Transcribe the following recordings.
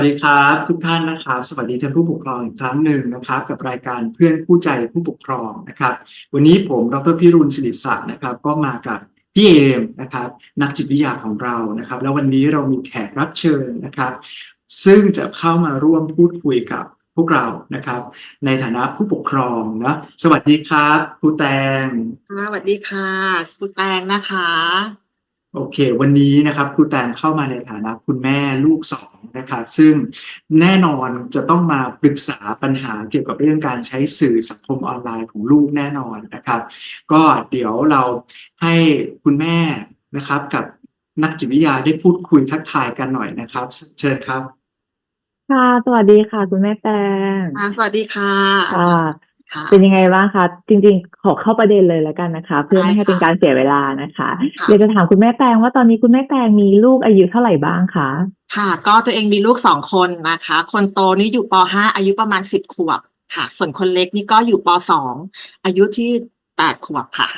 สวัสดีครับทุกท่านนะครับสวัสดีท่านผู้ปกครองอีกครั้งหนึ่งนะครับ กับรายการเพื่อนคู่ใจผู้ปกครองนะครับ วันนี้ผมดรพิรุณศิริศักดิ์นะครับ ก็มากับพี่เอมนะครับ นักจิตวิทยาของเรานะครับ แล้ววันนี้เรามีแขกรับเชิญนะครับ ซึ่งจะเข้ามาร่วมพูดคุยกับพวกเรานะครับ ในฐานะผู้ปกครองนะสวัสดีครับครูแตงสวัสดีค่ะคุณแตงนะคะ โอเค วันนี้นะครับครูแตงเข้ามาในฐานะคุณแม่ลูกสองนะครับ ซึ่งแน่นอนจะต้องมาปรึกษาปัญหาเกี่ยวกับเรื่องการใช้สื่อสังคมออนไลน์ของลูกแน่นอนนะครับ ก็เดี๋ยวเราให้คุณแม่นะครับกับนักจิตวิทยาได้พูดคุยทักทายกันหน่อยนะครับ เชิญครับ ค่ะ สวัสดีค่ะ คุณแม่แตงค่ะสวัสดีค่ะอาค่ะจารย์ค่ะ เป็นยังไงบ้างคะจริงๆ ขอเข้าประเด็นเลยแล้วกันนะคะ เพื่อไม่ให้ได้ค่ะเป็นการเสียเวลานะคะค่ะอยากจะถามคุณแม่แตงว่าตอนนี้คุณแม่แตงมีลูกอายุเท่าไหร่บ้างคะค่ะ ก็ตัวเองมีลูกสองคนนะคะ คนโตนี่อยู่ป .5 อายุประมาณสิบขวบค่ะ ส่วนคนเล็กนี่ก็อยู่ป .2 อายุที่แปดขวบค่ะ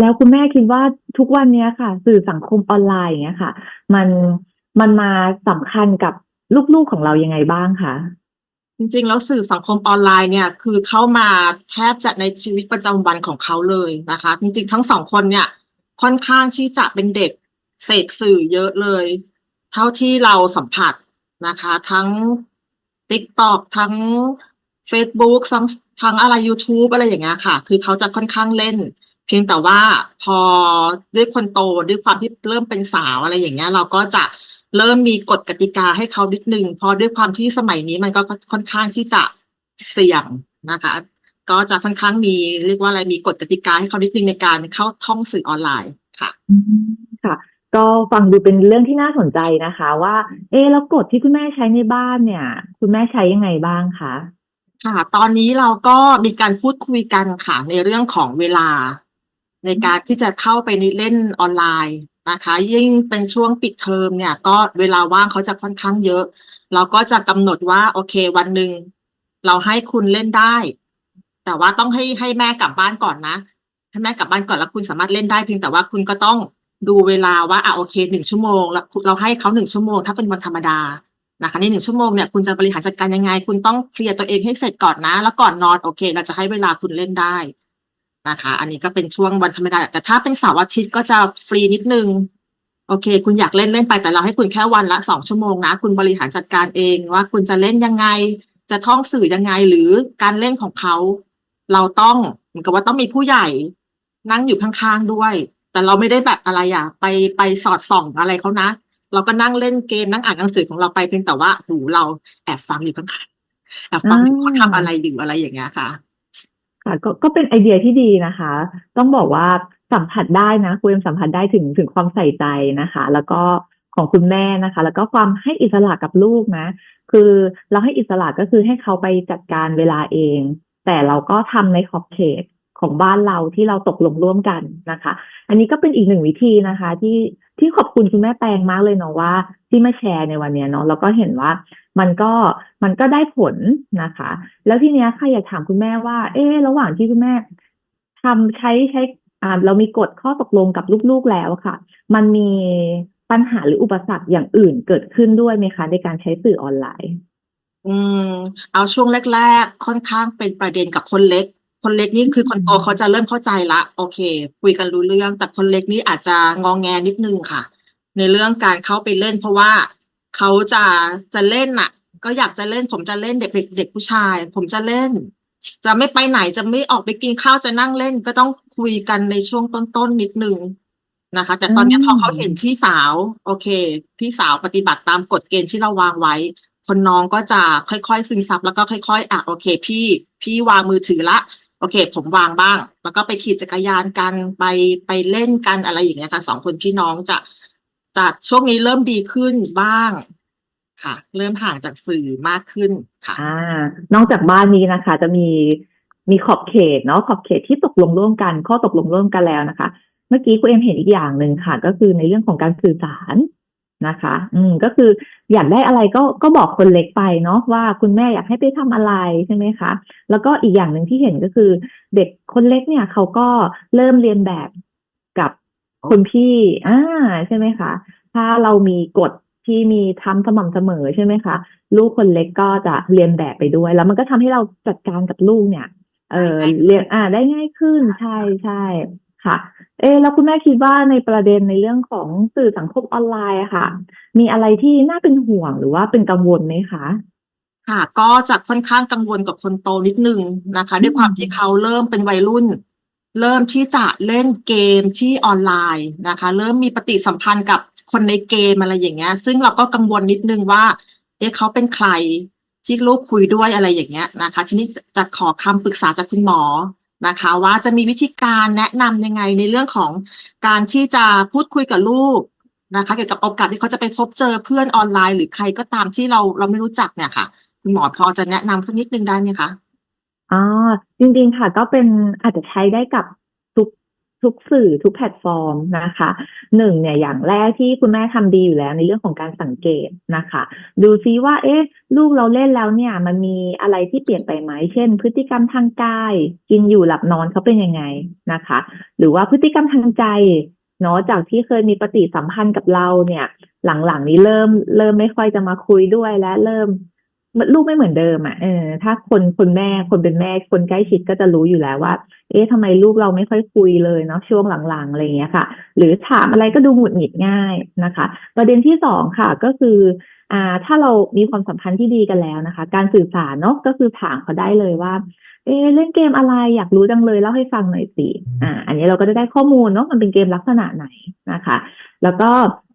แล้วคุณแม่คิดว่าทุกวันเนี้ยค่ะ สื่อสังคมออนไลน์อย่างเงี้ยค่ะ มันมันมาสำคัญกับลูกๆของเรายังไงบ้างคะ จริง ๆ แล้วสื่อสังคมออนไลน์เนี่ย คือเข้ามาแทบจะในชีวิตประจำวันของเขาเลยนะคะ จริง ๆ ทั้งสองคนเนี่ย ค่อนข้างที่จะเป็นเด็กเสพสื่อเยอะเลย เท่าที่เราสัมผัสนะคะ ทั้ง TikTok ทั้ง Facebook ทั้งทั้งอะไร YouTube อะไรอย่างเงี้ยค่ะ คือเขาจะค่อนข้างเล่น เพียงแต่ว่าพอด้วยคนโตด้วยความที่เริ่มเป็นสาวอะไรอย่างเงี้ย เราก็จะ เริ่มมีกฎกติกาให้เขานิดนึงเพราะด้วยความที่สมัยนี้มันก็ค่อนข้างที่จะเสี่ยงนะคะ ก็จะค่อนข้างมีเรียกว่าอะไรมีกฎกติกาให้เขานิดนึงในการเข้าท่องสื่อออนไลน์ค่ะอืมค่ะ ก็ฟังดูเป็นเรื่องที่น่าสนใจนะคะ ว่า เอ๊ะแล้วกฎที่คุณแม่ใช้ในบ้านเนี่ย คุณแม่ใช้ยังไงบ้างคะค่ะ ตอนนี้เราก็มีการพูดคุยกันค่ะในเรื่องของเวลา ในการที่จะเข้าไปในเล่นออนไลน์ นะคะ ยิ่งเป็นช่วงปิดเทอมเนี่ย ก็เวลาว่างเขาจะค่อนข้างเยอะ เราก็จะกำหนดว่า โอเค วันหนึ่งเราให้คุณเล่นได้ แต่ว่าต้องให้ให้แม่กลับบ้านก่อนนะให้แม่กลับบ้านก่อนแล้วคุณสามารถเล่นได้เพียงแต่ว่าคุณก็ต้องดูเวลาว่าอะโอเคหนึ่งชั่วโมงแล้วเราให้เขาหนึ่งชั่วโมงถ้าเป็นวันธรรมดานะคะในหนึ่งชั่วโมงเนี่ยคุณจะบริหารจัดการยังไง คุณต้องเคลียร์ตัวเองให้เสร็จก่อนนะ แล้วก่อนนอนโอเค เราจะให้เวลาคุณเล่นได้ นะคะ อันนี้ก็เป็นช่วงวันธรรมดาแต่ถ้าเป็นเสาร์อาทิตย์ก็จะฟรีนิดนึง โอเค คุณอยากเล่นเล่นไปแต่เราให้คุณแค่วันละสองชั่วโมงนะ คุณบริหารจัดการเองว่าคุณจะเล่นยังไง จะท่องสื่อยังไงหรือการเล่นของเขา เราต้องเหมือนกับว่าต้องมีผู้ใหญ่ นั่งอยู่ข้างๆด้วย แต่เราไม่ได้แบบอะไรอะ ไปไปสอดส่องอะไรเขานะ เราก็นั่งเล่นเกมนั่งอ่านหนังสือของเราไปเพียงแต่ว่าหูเราแอบฟังอยู่ข้างๆแอบฟังอยู่เขาทำอะไรอยู่อะไรอย่างเงี้ยค่ะ ค่ะก็ก็เป็นไอเดียที่ดีนะคะ ต้องบอกว่าสัมผัสได้นะคุณเอ็มสัมผัสได้ถึงถึงความใส่ใจนะคะ แล้วก็ของคุณแม่นะคะ แล้วก็ความให้อิสระกับลูกนะ คือเราให้อิสระก็คือให้เขาไปจัดการเวลาเอง แต่เราก็ทำในขอบเขต ของบ้านเราที่เราตกลงร่วมกันนะคะ อันนี้ก็เป็นอีกหนึ่งวิธีนะคะ ที่ที่ขอบคุณคุณแม่แปงมากเลยเนาะว่า ที่มาแชร์ในวันเนี้ยเนาะแล้วก็เห็นว่ามันก็มันก็ได้ผลนะคะ แล้วทีเนี้ยค่ะอยากถามคุณแม่ว่า เอ๊ระหว่างที่คุณแม่ทำใช้ใช้อ่าเรามีกฎข้อตกลงกับลูกๆแล้วค่ะ มันมีปัญหาหรืออุปสรรคอย่างอื่นเกิดขึ้นด้วยไหมคะ ในการใช้สื่อออนไลน์ อืม เอาช่วงแรก ๆ ค่อนข้างเป็นประเด็นกับคนเล็ก คนเล็กนี่คือคนโตเขาจะเริ่มเข้าใจละ โอเค คุยกันรู้เรื่อง แต่คนเล็กนี่อาจจะงองแงนิดนึงค่ะ ในเรื่องการเข้าไปเล่น เพราะว่าเขาจะจะเล่นน่ะ ก็อยากจะเล่น ผมจะเล่นเด็กเด็กเด็กผู้ชาย ผมจะเล่น จะไม่ไปไหนจะไม่ออกไปกินข้าวจะนั่งเล่น ก็ต้องคุยกันในช่วงต้นๆนิดนึงนะคะ แต่ตอนเนี้ยอืมพอเขาเห็นพี่สาว โอเค พี่สาวปฏิบัติตามกฎเกณฑ์ที่เราวางไว้ คนน้องก็จะค่อยๆซึมซับแล้วก็ค่อยๆอะโอเค พี่ พี่วางมือถือละ โอเค ผมวางบ้าง แล้วก็ไปขี่จักรยานกันไปไปเล่นกันอะไรอย่างเงี้ยค่ะสองคนพี่น้องจะจะช่วงนี้เริ่มดีขึ้นบ้างค่ะ เริ่มห่างจากสื่อมากขึ้นค่ะ อ่านอกจากบ้านนี้นะคะ จะมีมีขอบเขตเนาะขอบเขตที่ตกลงร่วมกัน ข้อตกลงร่วมกันแล้วนะคะ เมื่อกี้คุณเอ็มเห็นอีกอย่างหนึ่งค่ะ ก็คือในเรื่องของการสื่อสาร นะคะ อืมก็คืออยากได้อะไรก็ก็บอกคนเล็กไปเนาะว่าคุณแม่อยากให้ไปทำอะไรใช่ไหมคะ แล้วก็อีกอย่างหนึ่งที่เห็นก็คือเด็กคนเล็กเนี่ยเขาก็เริ่มเรียนแบบกับคนพี่อ่าใช่ไหมคะ ถ้าเรามีกฎที่มีทำสม่ำเสมอใช่ไหมคะ ลูกคนเล็กก็จะเรียนแบบไปด้วย แล้วมันก็ทำให้เราจัดการกับลูกเนี่ย เออง่ายขึ้นเรียนอ่าได้ง่ายขึ้นใช่ใช่ ค่ะ เอะแล้วคุณแม่คิดว่าในประเด็นในเรื่องของสื่อสังคมออนไลน์อะค่ะ มีอะไรที่น่าเป็นห่วงหรือว่าเป็นกังวลไหมคะค่ะ ก็จะค่อนข้างกังวลกับคนโตนิดนึงนะคะ ด้วยความที่เขาเริ่มเป็นวัยรุ่น เริ่มที่จะเล่นเกมที่ออนไลน์นะคะ เริ่มมีปฏิสัมพันธ์กับคนในเกมอะไรอย่างเงี้ย ซึ่งเราก็กังวลนิดนึงว่า เอ๊ะเขาเป็นใครที่ลูกคุยด้วยอะไรอย่างเงี้ยนะคะ ทีนี้จะขอคำปรึกษาจากคุณหมอ นะคะว่าจะมีวิธีการแนะนำยังไงในเรื่องของการที่จะพูดคุยกับลูกนะคะ เกี่ยวกับโอกาสที่เขาจะไปพบเจอเพื่อนออนไลน์ หรือใครก็ตามที่เราเราไม่รู้จักเนี่ยค่ะคุณหมอพอจะแนะนำสักนิดนึงได้ไหมคะอ๋อจริงๆค่ะก็เป็นอาจจะใช้ได้กับ ทุกสื่อทุกแพลตฟอร์มนะคะหนึ่งเนี่ยอย่างแรกที่คุณแม่ทำดีอยู่แล้วในเรื่องของการสังเกตนะคะ ดูซิว่า เอ๊ะ ลูกเราเล่นแล้วเนี่ย มันมีอะไรที่เปลี่ยนไปไหมเช่น พฤติกรรมทางกาย กินอยู่หลับนอนเขาเป็นยังไงนะคะ หรือว่าพฤติกรรมทางใจเนาะจากที่เคยมีปฏิสัมพันธ์กับเราเนี่ย หลังๆนี้เริ่มเริ่มไม่ค่อยจะมาคุยด้วยและเริ่ม ลูกไม่เหมือนเดิมอะเออถ้าคนคนแม่คนเป็นแม่คนใกล้ชิดก็จะรู้อยู่แล้วว่า เอ๊ะทำไมลูกเราไม่ค่อยคุยเลยเนาะช่วงหลังๆอะไรเงี้ยค่ะ หรือถามอะไรก็ดูหงุดหงิดง่ายนะคะ ประเด็นที่สองค่ะก็คืออ่าถ้าเรามีความสัมพันธ์ที่ดีกันแล้วนะคะ การสื่อสารเนาะก็คือถามเขาได้เลยว่า เอเล่นเกมอะไรอยากรู้จังเลยเล่าให้ฟังหน่อยสิอ่าอันนี้เราก็จะได้ข้อมูลเนาะมันเป็นเกมลักษณะไหนนะคะ แล้วก็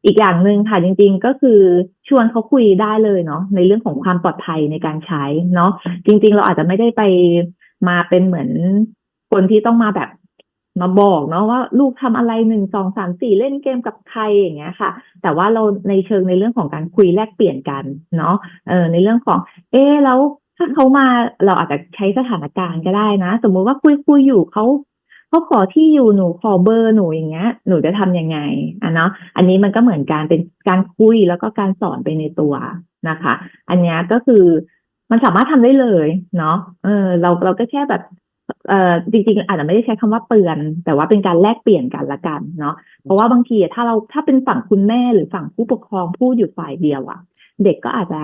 อีกอย่างหนึ่งค่ะจริง ๆ ก็คือชวนเขาคุยได้เลยเนาะในเรื่องของความปลอดภัยในการใช้เนาะจริง ๆ เราอาจจะไม่ได้ไปมาเป็นเหมือนคนที่ต้องมาแบบมาบอกเนาะว่าลูกทำอะไรหนึ่งสองสามสี่เล่นเกมกับใครอย่างเงี้ยค่ะ แต่ว่าเราในเชิงในเรื่องของการคุยแลกเปลี่ยนกันเนาะเออในเรื่องของ เอ๊แล้ว ถ้าเขามาเราอาจจะใช้สถานการณ์ก็ได้นะ สมมุติว่าคุยคุยอยู่เขาเขาขอที่อยู่หนูขอเบอร์หนูอย่างเงี้ย หนูจะทำยังไงอะเนาะอันนี้มันก็เหมือนการเป็นการคุยแล้วก็การสอนไปในตัวนะคะ อันนี้ก็คือมันสามารถทำได้เลยเนาะเออเราเราก็แค่แบบเอ่อจริงๆอาจจะไม่ได้ใช้คำว่าเตือน แต่ว่าเป็นการแลกเปลี่ยนกันละกันเนาะเพราะว่าบางทีถ้าเราถ้าเป็นฝั่งคุณแม่หรือฝั่งผู้ปกครองพูดอยู่ฝ่ายเดียวอะเด็กก็อาจจะ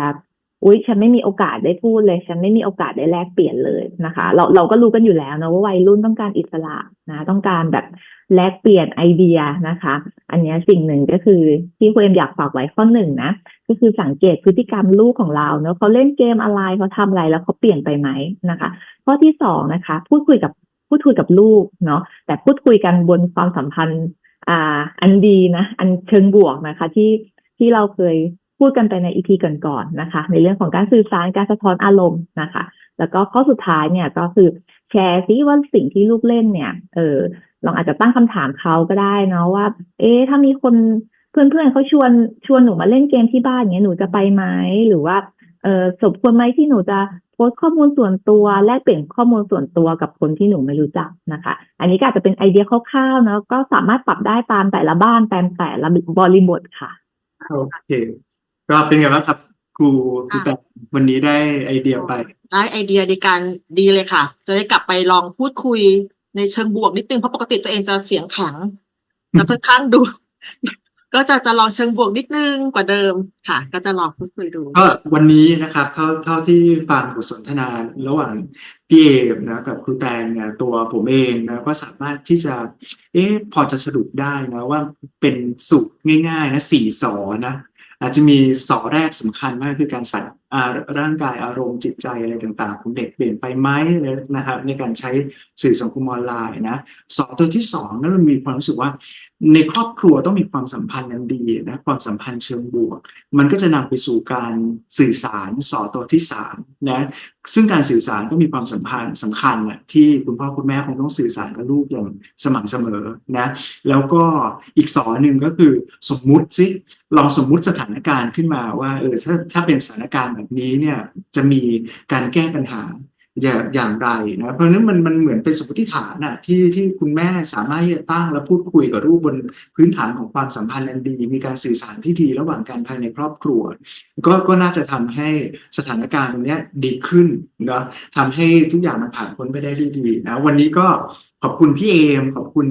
อุ๊ยฉันไม่มีโอกาสได้พูดเลย ฉันไม่มีโอกาสได้แลกเปลี่ยนเลยนะคะ เราเราก็รู้กันอยู่แล้วนะว่าวัยรุ่นต้องการอิสระนะ ต้องการแบบแลกเปลี่ยนไอเดียนะคะ อันนี้สิ่งหนึ่งก็คือที่คุณเอ็มอยากฝากไว้ข้อหนึ่งนะก็คือสังเกตพฤติกรรมลูกของเราเนาะเขาเล่นเกมอะไรเขาทำอะไรแล้วเขาเปลี่ยนไปไหมนะคะ ข้อที่สองนะคะ พูดคุยกับพูดคุยกับลูกเนาะแต่พูดคุยกันบนความสัมพันธ์อ่าอันดีนะ อันเชิงบวกนะคะ ที่ที่เราเคย พูดกันไปในอีพีก่อนๆนะคะ ในเรื่องของการสื่อสารการสะท้อนอารมณ์นะคะ แล้วก็ข้อสุดท้ายเนี่ยก็คือแชร์ซิว่าสิ่งที่ลูกเล่นเนี่ยเออลองอาจจะตั้งคำถามเขาก็ได้เนาะว่า เอ๊ะถ้ามีคนเพื่อนๆเขาชวนชวนหนูมาเล่นเกมที่บ้านเนี้ยหนูจะไปไหมหรือว่าเออสมควรไหมที่หนูจะโพสต์ข้อมูลส่วนตัวแลกเปลี่ยนข้อมูลส่วนตัวกับคนที่หนูไม่รู้จักนะคะ อันนี้ก็อาจจะเป็นไอเดียคร่าวๆเนาะก็สามารถปรับได้ตามแต่ละบ้านตามแต่ละบริบทค่ะโอเค ก็เป็นไงบ้างครับครูครูแต่วันนี้ได้ไอเดียไป ได้ไอเดียในการดีเลยค่ะ จะได้กลับไปลองพูดคุยในเชิงบวกนิดนึงเพราะปกติตัวเองจะเสียงแข็งจะค่อนข้างดู ก็จะจะลองเชิงบวกนิดนึงกว่าเดิมค่ะ ก็จะลองพูดคุยดู ก็วันนี้นะครับ เท่าเท่าที่ฟังบทสนทนาระหว่างพี่เอมนะกับครูแตงเนี่ยตัวผมเองนะก็สามารถที่จะ เอ๊ะพอจะสรุปได้นะว่าเป็นสูตรง่ายๆนะสี่สอนะ อาจจะมีสอแรกสำคัญมากคือการใส่ ร่างกายอารมณ์จิตใจอะไรต่างๆ ของเด็กเปลี่ยนไปไหมนะครับในการใช้สื่อสังคมออนไลน์นะสอตัวที่สองนั้นมันมีความรู้สึกว่าในครอบครัวต้องมีความสัมพันธ์อันดีนะความสัมพันธ์เชิงบวก มันก็จะนำไปสู่การสื่อสารสอตัวที่สามนะซึ่งการสื่อสารก็มีความสัมพันธ์สำคัญนะที่คุณพ่อคุณแม่คงต้องสื่อสารกับลูกอย่างสม่ำเสมอนะแล้วก็อีกสอนหนึ่งก็คือสมมุติสิลองสมมุติสถานการณ์ขึ้นมาว่าเออถ้าถ้าเป็นสถานการณ์แบนี้เนี่ยจะมีการแก้ปัญหา อย่างอย่างไรนะเพราะนั้นมันมันเหมือนเป็นสมมติฐานน่ะที่ที่คุณแม่สามารถที่จะตั้งและพูดคุยกับลูกบนพื้นฐานของความสัมพันธ์อันดี มีการสื่อสารที่ดีระหว่างการภายในครอบครัว ก็ก็น่าจะทำให้สถานการณ์ตรงนี้ดีขึ้นนะทำให้ทุกอย่างมันผ่านพ้นไปได้ดีนะวันนี้ก็ขอบคุณพี่เอม ขอบคุณ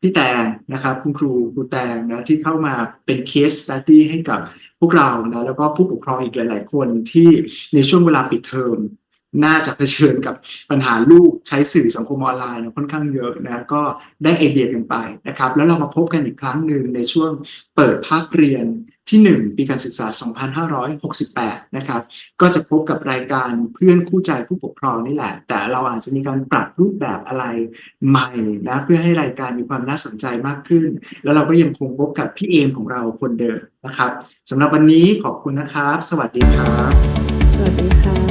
พี่แตงนะครับ คุณครูครูแตงนะที่เข้ามาเป็นเคสสตี้ให้กับพวกเรานะแล้วก็ผู้ปกครองอีกหลาย ๆ คนที่ในช่วงเวลาปิดเทอม น่าจะเผชิญกับปัญหาลูกใช้สื่อสังคมออนไลน์ค่อนข้างเยอะนะก็ได้ไอเดียกันไปนะครับ แล้วเรามาพบกันอีกครั้งหนึ่งในช่วงเปิดภาคเรียนที่ 1 ปีการศึกษา 2568 นะครับ ก็จะพบกับรายการเพื่อนคู่ใจผู้ปกครองนี่แหละ แต่เราอาจจะมีการปรับรูปแบบอะไรใหม่นะ เพื่อให้รายการมีความน่าสนใจมากขึ้น แล้วเราก็ยังคงพบกับพี่เอมของเราคนเดิมนะครับสำหรับวันนี้ขอบคุณนะครับ สวัสดีครับ สวัสดีค่ะ